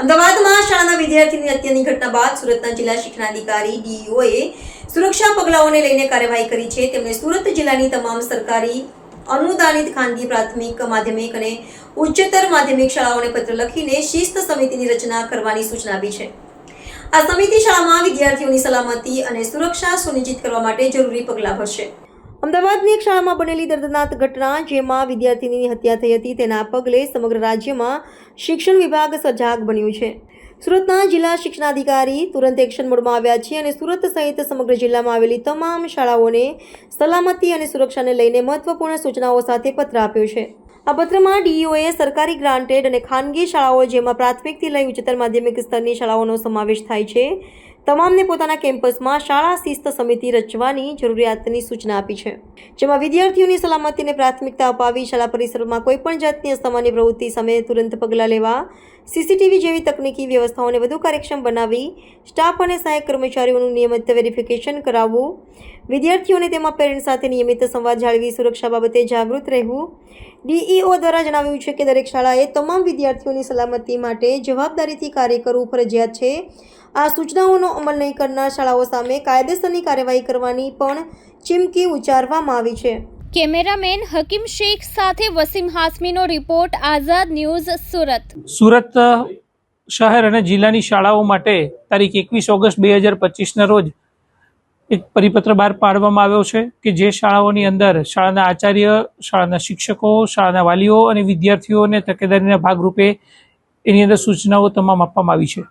અમદાવાદમાં શાળાના વિદ્યાર્થીની હત્યાની ઘટના બાદ સુરતના જિલ્લા શિક્ષણાધિકારી ડીઈઓએ સુરક્ષા પગલાઓને લઈને કાર્યવાહી કરી છે. તેમણે સુરત જિલ્લાની તમામ સરકારી અનુદાનિત ખાનગી પ્રાથમિક માધ્યમિક અને ઉચ્ચતર માધ્યમિક શાળાઓને પત્ર લખીને શિસ્ત સમિતિની રચના કરવાની સૂચના આપી છે. આ સમિતિ શાળામાં વિદ્યાર્થીઓની સલામતી અને સુરક્ષા સુનિશ્ચિત કરવા માટે જરૂરી પગલાં ભરશે. અમદાવાદની એક શાળામાં બનેલી દર્દનાક ઘટના, જેમાં વિદ્યાર્થીની હત્યા થઈ હતી. તેના પગલે સમગ્ર રાજ્યમાં શિક્ષણ વિભાગ સજાગ બન્યું છે. સુરતના જિલ્લા શિક્ષણાધિકારી તુરંત એક્શન મોડમાં આવ્યા છે અને સુરત સહિત સમગ્ર જિલ્લામાં આવેલી તમામ શાળાઓને સલામતી અને સુરક્ષાને લઈને મહત્વપૂર્ણ સૂચનાઓ સાથે પત્ર આપ્યો છે. આ પત્રમાં ડીઈઓએ સરકારી ગ્રાન્ટેડ અને ખાનગી શાળાઓ, જેમાં પ્રાથમિકથી લઈ ઉચ્ચતર માધ્યમિક સ્તરની શાળાઓનો સમાવેશ થાય છે તમામને પોતાના કેમ્પસમાં શાળા શિસ્ત સમિતિ રચવાની જરૂરિયાતની સૂચના આપી છે. જેમાં વિદ્યાર્થીઓની સલામતીને પ્રાથમિકતા અપાવી શાળા પરિસરમાં કોઈપણ જાતની અસામાન્ય પ્રવૃત્તિ સામે તુરંત પગલાં લેવા સીસીટીવી જેવી તકનીકી વ્યવસ્થાઓને વધુ કાર્યક્ષમ બનાવી, સ્ટાફ અને સહાયક કર્મચારીઓનું નિયમિત વેરિફિકેશન કરાવવું, વિદ્યાર્થીઓને તેમાં પેરેન્ટ્સ સાથે નિયમિત સંવાદ જાળવી, સુરક્ષા બાબતે જાગૃત રહેવું. ડીઈઓ દ્વારા જણાવ્યું છે કે દરેક શાળાએ તમામ વિદ્યાર્થીઓની સલામતી માટે જવાબદારીથી કાર્ય કરવું ફરજિયાત છે. આ સૂચનાઓનો અમલ નહીં કરનાર શાળાઓ સામે કાયદેસરની કાર્યવાહી કરવાની પણ ચીમકી ઉચ્ચારવામાં આવી છે. કેમેરામેન હકીમ શેખ સાથે વસીમ હાસમીનો રિપોર્ટ આઝાદ ન્યૂઝ સુરત. સુરત શહેર અને જિલ્લાની શાળાઓ માટે તારીખ એકવીસ ઓગસ્ટ બે હજાર પચીસના રોજ એક પરિપત્ર બહાર પાડવામાં આવ્યો છે કે જે શાળાઓની અંદર શાળાના આચાર્ય શાળાના શિક્ષકો શાળાના વાલીઓ અને વિદ્યાર્થીઓને તકેદારીના ભાગરૂપે એની અંદર સૂચનાઓ તમામ આપવામાં આવી છે.